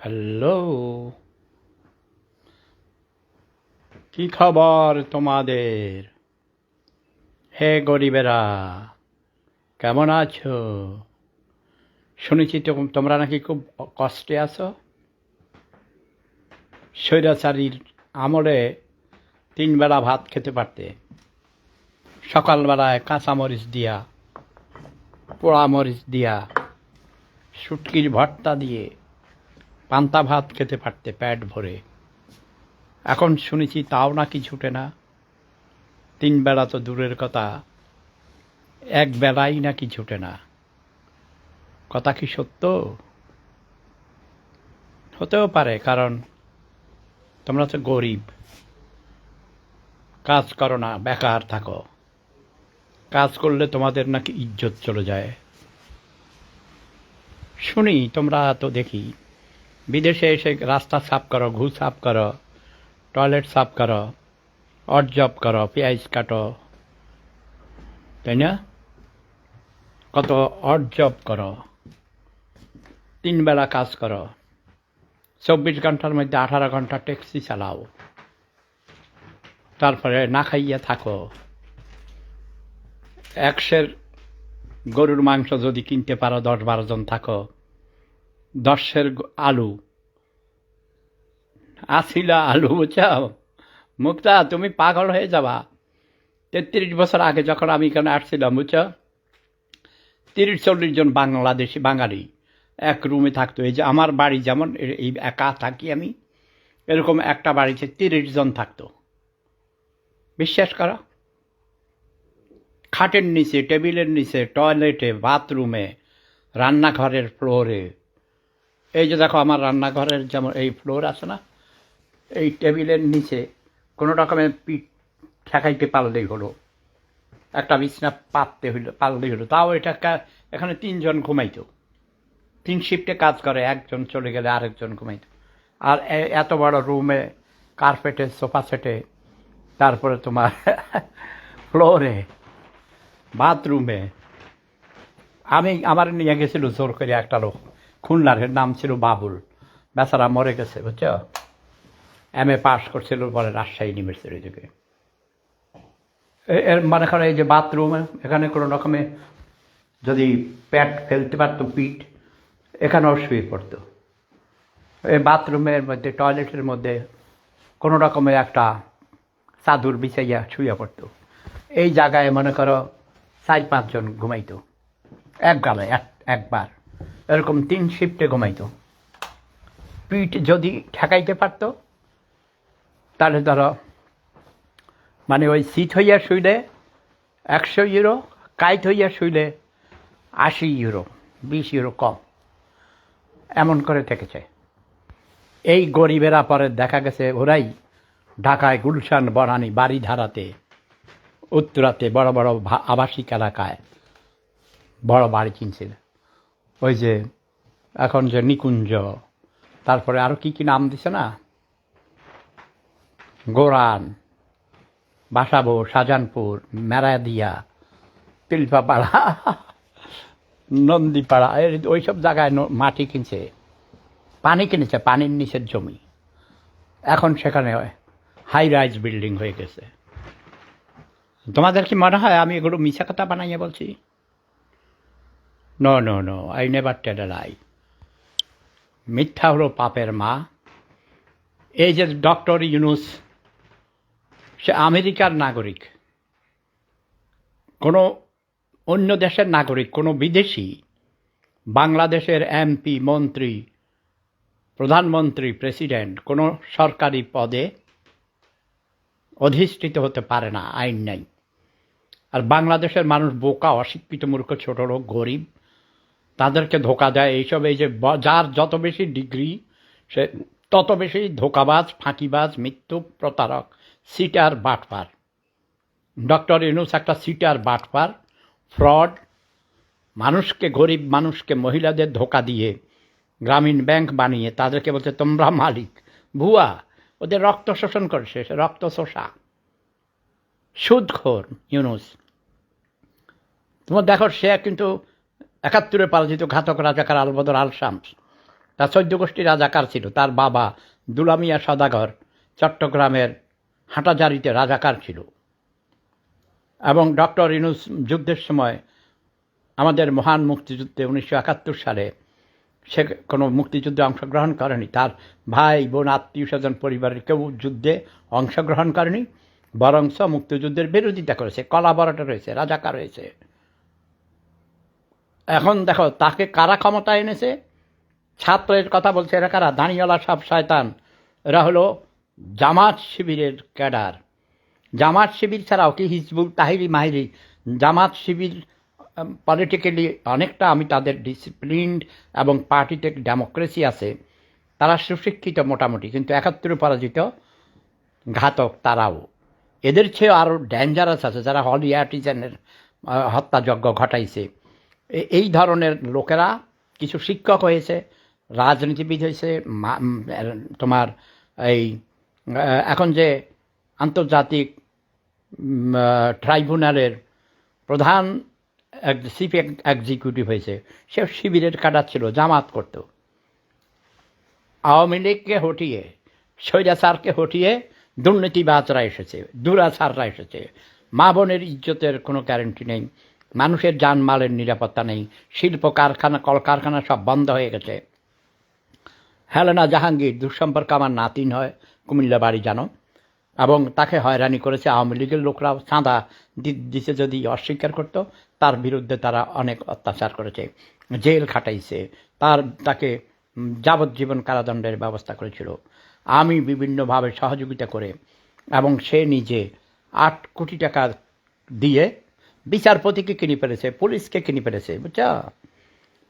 Hello. কি খবর তোমাদের? হে গরিবেরা, কেমন আছো? শুনেছি তোমরা নাকি খুব কষ্টে আছো। স্বৈরাচারীর আমলে তিনবেলা ভাত খেতে পারতে। সকালবেলায় কাঁচামরিচ দিয়া পোড়া মরিচ দিয়া, শুটকির ভর্তা দিয়ে পান্তা ভাত খেতে পারতে প্যাট ভরে। এখন শুনেছি তাও নাকি ছুটে না। তিন বেলা তো দূরের কথা, এক বেলাই নাকি ছুটে না। কথা কি সত্য? হতেও পারে, কারণ তোমরা তো গরিব। কাজ করো না, বেকার থাকো। কাজ করলে তোমাদের নাকি ইজ্জত চলে যায়। শুনি, তোমরা তো দেখি বিদেশে এসে রাস্তা সাফ করো ঘু সাফ করো, টয়লেট সাফ করো, অড জব করো পেঁয়াজ কাটো। তাই না? কত অড জব করো। তিন বেলা কাজ করো। চব্বিশ ঘণ্টার মধ্যে আঠারো ঘণ্টা ট্যাক্সি চালাও। তারপরে না খাইয়া থাকো। একশের গরুর মাংস যদি কিনতে পারো, দশ বারো জন থাকো। দশের আলু। আসিলা আলু বুঝাও মুক্তা, তুমি পাগল হয়ে যাবা। তেত্রিশ বছর আগে যখন আমি এখানে আসছিলাম, বুঝছ? তিরিশ, চল্লিশ জন বাংলাদেশি বাঙালি এক রুমে থাকতো। এই যে আমার বাড়ি যেমন এই একা থাকি আমি, এরকম একটা বাড়িতে তিরিশ জন থাকতো। বিশ্বাস করো? খাটের নিচে, টেবিলের নিচে, টয়লেটে, বাথরুমে, রান্নাঘরের ফ্লোরে এই যে দেখো, আমার রান্নাঘরের যেমন এই ফ্লোর আছে না, এই টেবিলের নিচে কোনো রকমের পিঠ ঠেকাইতে পারলেই হলো। একটা বিছনা পাততে হইল পারলেই হলো। তাও এটা এখানে তিনজন ঘুমাইতো। তিন শিফটে কাজ করে, একজন চলে গেলে আরেকজন ঘুমাইতো। আর এত বড় রুমে কার্পেটে সোফা সেটে তারপরে তোমার ফ্লোরে বাথরুমে আমি আমার নিয়ে গেছিল জোর করে একটা লোক। খুলনার নাম ছিল বাবুল। বেচারা মরে গেছে, বুঝছ? এম এ পাস করছিল পরে রাজশাহী ইউনিভার্সিটি থেকে এর মনে করো এই যে বাথরুমে এখানে কোনো রকমে যদি প্যাট ফেলতে পারতো, পিঠ, এখানেও শুয়ে পড়তো। এই বাথরুমের মধ্যে টয়লেটের মধ্যে কোনো রকমের একটা চাদর বিছাইয়া শুয়ে পড়তো। এই জায়গায় মনে করো চার পাঁচজন ঘুমাইতো। এক একবার। এরকম তিন শিফটে ঘুমাইতো। পিঠ যদি ঠেকাইতে পারতো, তাহলে ধরো মানে ওই সিট হইয়া শুইলে একশো ইউরো কাইট হইয়া শুইলে আশি ইউরো বিশ ইউরো কম। এমন করে থেকেছে। এই গরিবেরা পরে দেখা গেছে, ওরাই ঢাকায় গুলশান বনানি বাড়ি ধারাতে উত্তরাতে বড় বড় আবাসিক এলাকায় বড় বাড়ি কিনছিল। ওই যে, এখন যে নিকুঞ্জ, তারপরে আরও কি কি নাম দিছে না? গোরান, বাসাবো, শাহজাহানপুর, মেরাদিয়া, তিলপাপাড়া, নন্দীপাড়া ওইসব জায়গায় মাটি কিনছে। পানি কিনেছে, পানির নিচের জমি। এখন সেখানে হাই রাইজ বিল্ডিং হয়ে গেছে। তোমাদের কি মনে হয় আমি এগুলো মিছা কথা বানাইয়া বলছি? No no no I never tell lie মিথ্যা হলো পাপের মা। এই যে ডক্টর ইউনুস, সে আমেরিকার নাগরিক। কোনো অন্য দেশের নাগরিক, কোনো বিদেশি, বাংলাদেশের এমপি, মন্ত্রী, প্রধানমন্ত্রী, প্রেসিডেন্ট, কোনো সরকারি পদে অধিষ্ঠিত হতে পারে না, আইন নাই। আর বাংলাদেশের মানুষ বোকা, অশিক্ষিত, মূর্খ, ছোট লোক, গরিব তাদেরকে ধোকা দেয় এইসব, এই যে যার যত বেশি ডিগ্রি, সে তত বেশি ধোকাবাজ, ফাঁকিবাজ, মৃত্যু প্রতারক, সিটার বাটপার। ডক্টর ইউনুস একটা সিটার বাটপার, ফ্রড, মানুষকে, গরিব মানুষকে, মহিলাদের ধোকা দিয়ে গ্রামীণ ব্যাংক বানিয়ে তাদেরকে বলছে, তোমরা মালিক, ভুয়া, ওদের রক্ত শোষণ করছে রক্ত শোষা। সুদখোর ইউনুস। তোমার দেখো, সে কিন্তু একাত্তরে পালাজিত ঘাতক রাজাকার আলবদর আল শামস তার চৌদ্দ গোষ্ঠী রাজাকার ছিল। তার বাবা দুলামিয়া সদাগর চট্টগ্রামের হাঁটাজারিতে রাজাকার ছিল। এবং ডক্টর ইনুস যুদ্ধের সময় আমাদের মহান মুক্তিযুদ্ধে উনিশশো একাত্তর সালে সে কোনো মুক্তিযুদ্ধে অংশগ্রহণ করেনি। তার ভাই, বোন, আত্মীয় স্বজন, পরিবারের কেউ যুদ্ধে অংশগ্রহণ করেনি। বরংস মুক্তিযুদ্ধের বিরোধিতা করেছে। কলাবরাটা রয়েছে, রাজাকার রয়েছে। এখন দেখো, তাকে কারা ক্ষমতা এনেছে? ছাত্রের কথা বলছে এরা কারা? দাঁড়িয়ালা সব শয়তান। এরা হলো জামাত শিবিরের ক্যাডার। জামাত শিবির ছাড়াও কি হিজবুল তাহিরি মাহিরি? জামাত শিবির পলিটিক্যালি অনেকটা, আমি তাদের ডিসিপ্লিনড এবং পার্টিতে ডেমোক্রেসি আছে। তারা সুশিক্ষিত মোটামুটি, কিন্তু একাত্তরে পরাজিত ঘাতক তারাও। এদের চেয়েও আরও ডেঞ্জারাস আছে, যারা হলি আর্টিজানের হত্যাযজ্ঞ ঘটাইছে। এই ধরনের লোকেরা কিছু শিক্ষক হয়েছে, রাজনীতিবিদ হয়েছে তোমার এই এখন যে আন্তর্জাতিক ট্রাইব্যুনালের প্রধান চিফ এক্সিকিউটিভ হয়েছে, সে শিবিরের কাটা ছিল, জামাত করত। আওয়ামী লীগকে হটিয়ে, স্বৈরাচারকে হটিয়ে দুর্নীতিবাজরা এসেছে, দুরাচাররা এসেছে। মা বোনের ইজ্জতের কোনো গ্যারেন্টি নেই। মানুষের জানমালের নিরাপত্তা নেই। শিল্প কারখানা, কলকারখানা সব বন্ধ হয়ে গেছে। হেলেনা জাহাঙ্গীর, দুঃসম্পর্কে আমার নাতিন হয়, কুমিল্লা বাড়ি জানো। এবং তাকে হয়রানি করেছে আওয়ামী লীগের লোকরাও। চাঁদা দিতে যদি অস্বীকার করত, তার বিরুদ্ধে তারা অনেক অত্যাচার করেছে। জেল খাটাইছে। তার, তাকে যাবজ্জীবন কারাদণ্ডের ব্যবস্থা করেছিল। আমি বিভিন্নভাবে সহযোগিতা করে এবং সে নিজে আট কোটি টাকা দিয়ে বিচারপতিকে কিনে ফেলেছে, পুলিশকে কিনে ফেলেছে, বুঝছ?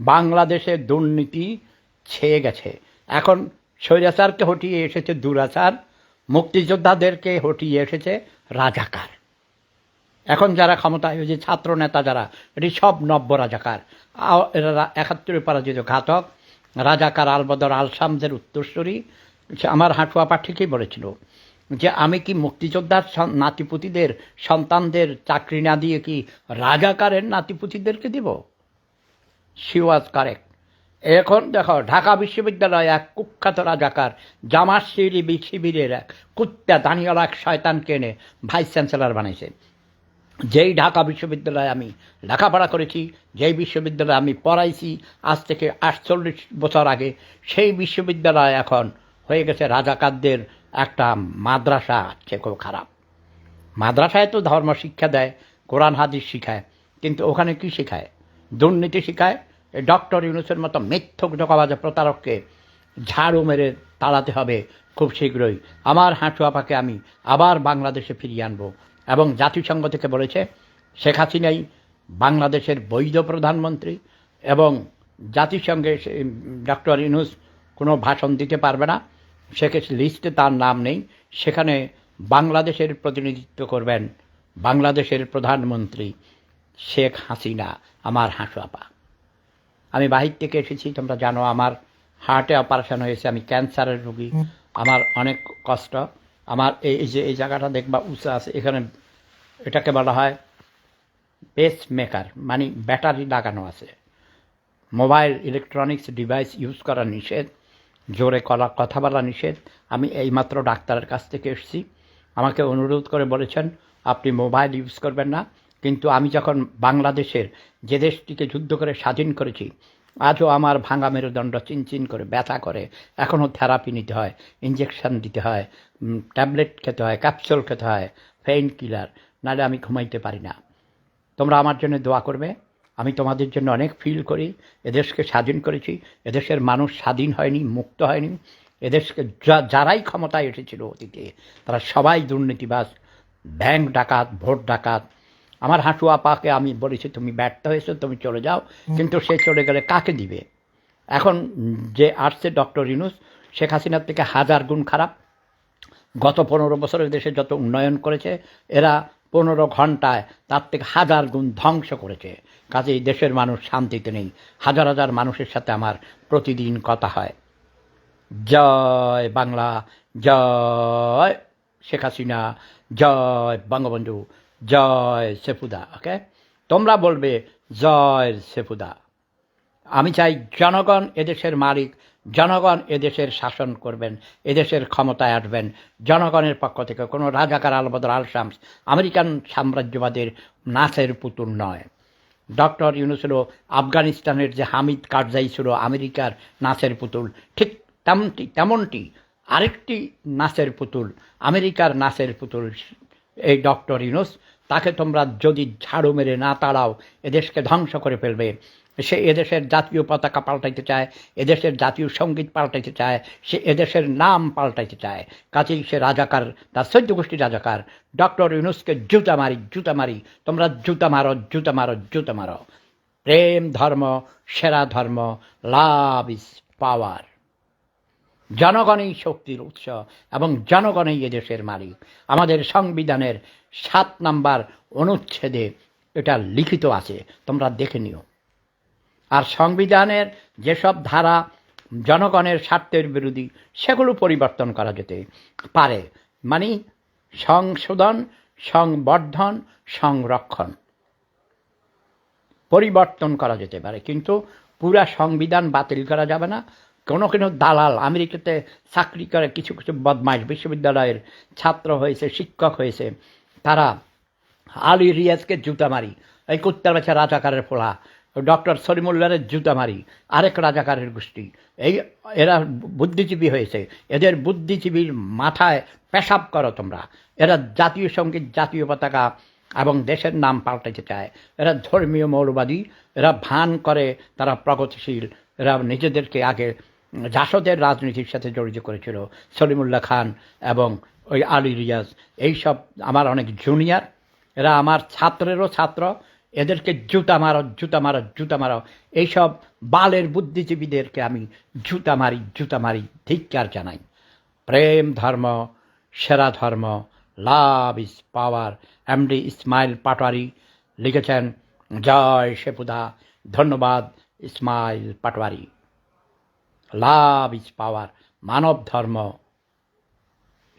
বাংলাদেশে দুর্নীতি ছেয়ে গেছে। এখন স্বৈরাচারকে হটিয়ে এসেছে দুরাচার মুক্তিযোদ্ধাদেরকে হটিয়ে এসেছে রাজাকার। এখন যারা ক্ষমতায় হয়েছে ছাত্র নেতা যারা, এটি সব নব্য রাজাকার। একাত্তরে পরাজিত ঘাতক, রাজাকার আলবদর আল শামদের উত্তরস্বরী সে আমার হাঁটুয়াপা ঠিকই বলেছিল। যে আমি কি মুক্তিযোদ্ধার নাতিপুতিদের, সন্তানদের চাকরি না দিয়ে কি রাজাকারের নাতিপুতিদেরকে দিব? শি ওয়াজ কারেক্ট এখন দেখো, ঢাকা বিশ্ববিদ্যালয় এক কুখ্যাত রাজাকার, জামাত শিবিরি শিবিরের এক কুত্তা দানিয়ালা এক শয়তানকে এনে ভাইস চ্যান্সেলর বানিয়েছে যেই ঢাকা বিশ্ববিদ্যালয়ে আমি লেখাপড়া করেছি, যেই বিশ্ববিদ্যালয়ে আমি পড়াইছি, আজ থেকে আটচল্লিশ বছর আগে, সেই বিশ্ববিদ্যালয় এখন হয়ে গেছে রাজাকারদের একটা মাদ্রাসা আছে, খুব খারাপ। মাদ্রাসায় তো ধর্ম শিক্ষা দেয়, কোরআন, হাদিস শিখায়, কিন্তু ওখানে কি শেখায়? দুর্নীতি শিখায় ডক্টর ইউনুসের মতো মিথ্যক ঢোকাবাজে প্রতারককে ঝাড়ু মেরে তাড়াতে হবে খুব শীঘ্রই। আমার হাঁটু আপাকে আমি আবার বাংলাদেশে ফিরিয়ে আনব। এবং জাতিসংঘ থেকে বলেছে, শেখ হাসিনাই বাংলাদেশের বৈধ প্রধানমন্ত্রী এবং জাতিসংঘে ডক্টর ইউনুস কোনো ভাষণ দিতে পারবে না। সেকে লিস্টে তার নাম নেই। সেখানে বাংলাদেশের প্রতিনিধিত্ব করবেন বাংলাদেশের প্রধানমন্ত্রী শেখ হাসিনা, আমার হাঁসু আপা। আমি বাহির থেকে এসেছি, তোমরা জানো আমার হার্টে অপারেশন হয়েছে, আমি ক্যান্সারের রোগী। আমার অনেক কষ্ট। আমার এই যে এই জায়গাটা দেখবা, উঁচা আছে। এখানে এটাকে বলা হয় পেস মেকার মানে ব্যাটারি লাগানো আছে। মোবাইল ইলেকট্রনিক্স ডিভাইস ইউজ করা নিষেধ। জোরে কলা, কথা বলা নিষেধ। আমি এইমাত্র ডাক্তারের কাছ থেকে এসেছি। আমাকে অনুরোধ করে বলেছেন, আপনি মোবাইল ইউজ করবেন না। কিন্তু আমি যখন বাংলাদেশের যে দেশটিকে যুদ্ধ করে স্বাধীন করেছি, আজও আমার ভাঙা মেরুদণ্ড চিনচিন করে ব্যথা করে। এখনও থেরাপি নিতে হয় ইঞ্জেকশন দিতে হয় ট্যাবলেট খেতে হয়, ক্যাপসুল খেতে হয় পেইন কিলার নাহলে আমি ঘুমাইতে পারি না। তোমরা আমার জন্য দোয়া করবে। আমি তোমাদের জন্য অনেক ফিল করি এদেশকে স্বাধীন করেছি এদেশের মানুষ স্বাধীন হয়নি মুক্ত হয়নি এদেশকে যা- যারাই ক্ষমতায় এসেছিল অতীতে তারা সবাই দুর্নীতিবাজ ব্যাংক ডাকাত ভোট ডাকাত। আমার হাঁটুয়া পাকে আমি বলেছি তুমি ব্যর্থ হয়েছো তুমি চলে যাও। কিন্তু সে চলে গেলে কাকে দিবে? এখন যে আসছে ডক্টর ইনুস শেখ হাসিনার থেকে হাজার গুণ খারাপ। গত পনেরো বছরের দেশে যত উন্নয়ন করেছে এরা পনেরো ঘন্টায় তার থেকে হাজার গুণ ধ্বংস করেছে। কাজে এই দেশের মানুষ শান্তিতে নেই। হাজার হাজার মানুষের সাথে আমার প্রতিদিন কথা হয়। জয় বাংলা, জয় শেখ হাসিনা, জয় বঙ্গবন্ধু, জয় সেফুদা, ওকে? তোমরা বলবে, জয় সেফুদা। আমি চাই জনগণ এদেশের মালিক জনগণ এদেশের শাসন করবেন, এদেশের ক্ষমতায় আসবেন। জনগণের পক্ষ থেকে কোনো রাজাকার আলবদর আল শামস আমেরিকান সাম্রাজ্যবাদের নাচের পুতুল নয়। ডক্টর ইউনুস হলো আফগানিস্তানের যে হামিদ কারজাই ছিল আমেরিকার নাচের পুতুল, ঠিক তেমনটি তেমনটি আরেকটি নাচের পুতুল, আমেরিকার নাচের পুতুল, এই ডক্টর ইউনুস তাকে তোমরা যদি ঝাড়ু মেরে না তাড়াও, এদেশকে ধ্বংস করে ফেলবে। সে এদেশের জাতীয় পতাকা পাল্টাইতে চায়, এদেশের জাতীয় সংগীত পাল্টাইতে চায়, সে এদেশের নাম পাল্টাইতে চায়। কাজেই সে রাজাকার, তার সৈন্য গোষ্ঠী রাজাকার। ডক্টর ইউনুসকে জুতা মারি জুতা মারি, তোমরা জুতা মারো জুতা মারো জুতা মারো। প্রেম ধর্ম, সেরা ধর্ম, লাভ ইজ পাওয়ার। জনগণই শক্তির উৎস এবং জনগণই এদেশের মালিক। আমাদের সংবিধানের সাত নাম্বার অনুচ্ছেদে এটা লিখিত আছে, তোমরা দেখে নিও। আর সংবিধানের যেসব ধারা জনগণের স্বার্থের বিরোধী, সেগুলো পরিবর্তন করা যেতে পারে। মানে সংশোধন, সংবর্ধন, সংরক্ষণ পরিবর্তন করা যেতে পারে। কিন্তু পুরা সংবিধান বাতিল করা যাবে না। কোনো কোনো দালাল, আমেরিকাতে চাকরি করে কিছু কিছু বদমাইশ, বিশ্ববিদ্যালয়ের ছাত্র হয়েছে, শিক্ষক হয়েছে, তারা আলী রিয়াজকে জুতা মারি, এই কুত্তার বাচ্চা রাজাকারের ফোলা, ডক্টর সলিমুল্লারের জুতা মারি, আরেক রাজাকারের গোষ্ঠী। এই এরা বুদ্ধিজীবী হয়েছে, এদের বুদ্ধিজীবীর মাথায় পেশাব করো তোমরা। এরা জাতীয় সংগীত, জাতীয় পতাকা এবং দেশের নাম পাল্টাতে চায়। এরা ধর্মীয় মৌলবাদী, এরা ভান করে, তারা প্রগতিশীল। এরা নিজেদেরকে আগে জাসদের রাজনীতির সাথে জড়িত করেছিল সলিমুল্লাহ খান এবং ওই আলী রিয়াজ। এইসব আমার অনেক জুনিয়র এরা আমার ছাত্রেরও ছাত্র, এদেরকে জুতা মারো জুতা মারো জুতা মারো। এইসব বালের বুদ্ধিজীবীদেরকে আমি জুতা মারি জুতা মারি, ধিক্কার জানাই। প্রেম ধর্ম, সেরা ধর্ম, love is power. MD Ismail Patwari লিখেছেন, জয় শেপুদা ধন্যবাদ Ismail Patwari. Love is power মানব ধর্ম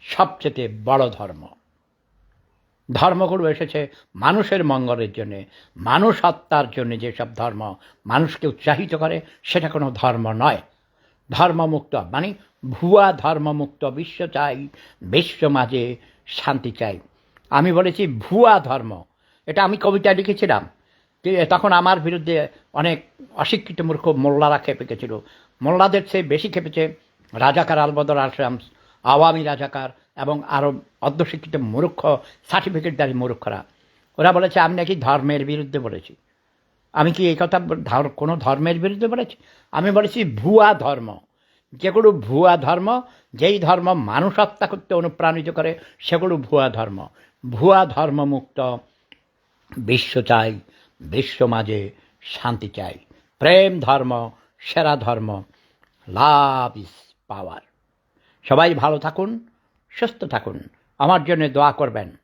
সবচেয়ে বড় ধর্ম। ধর্মগুলো এসেছে মানুষের মঙ্গলের জন্যে, মানুষ হত্যার জন্য যেসব ধর্ম মানুষকে উৎসাহিত করে, সেটা কোনো ধর্ম নয়। ধর্মমুক্ত মানে ভুয়া ধর্মমুক্ত বিশ্ব চাই, বিশ্ব মাঝে শান্তি চাই। আমি বলেছি ভুয়া ধর্ম। এটা আমি কবিতা লিখেছিলাম। তখন আমার বিরুদ্ধে অনেক অশিক্ষিত মূর্খ মোল্লারা খেপে গেছিল। মোল্লাদের চেয়ে বেশি খেপেছে রাজাকার আলবদর আশরাম, আওয়ামী রাজাকার এবং আরও অর্ধশিক্ষিত মূর্খ সার্টিফিকেটদারি মূর্খরা। ওরা বলেছে, আমি নাকি ধর্মের বিরুদ্ধে বলেছি। আমি কি এই কথা কোনো ধর্মের বিরুদ্ধে বলেছি? আমি বলেছি, ভুয়া ধর্ম। যেগুলো ভুয়া ধর্ম, যেই ধর্ম মানুষ হত্যা করতে অনুপ্রাণিত করে, সেগুলো ভুয়া ধর্ম। ভুয়া ধর্মমুক্ত বিশ্ব চাই, বিশ্ব মাঝে শান্তি চাই। প্রেম ধর্ম সেরা ধর্ম লাভ ইজ পাওয়ার। সবাই ভালো থাকুন সুস্থ থাকুন। আমার জন্য দোয়া করবেন।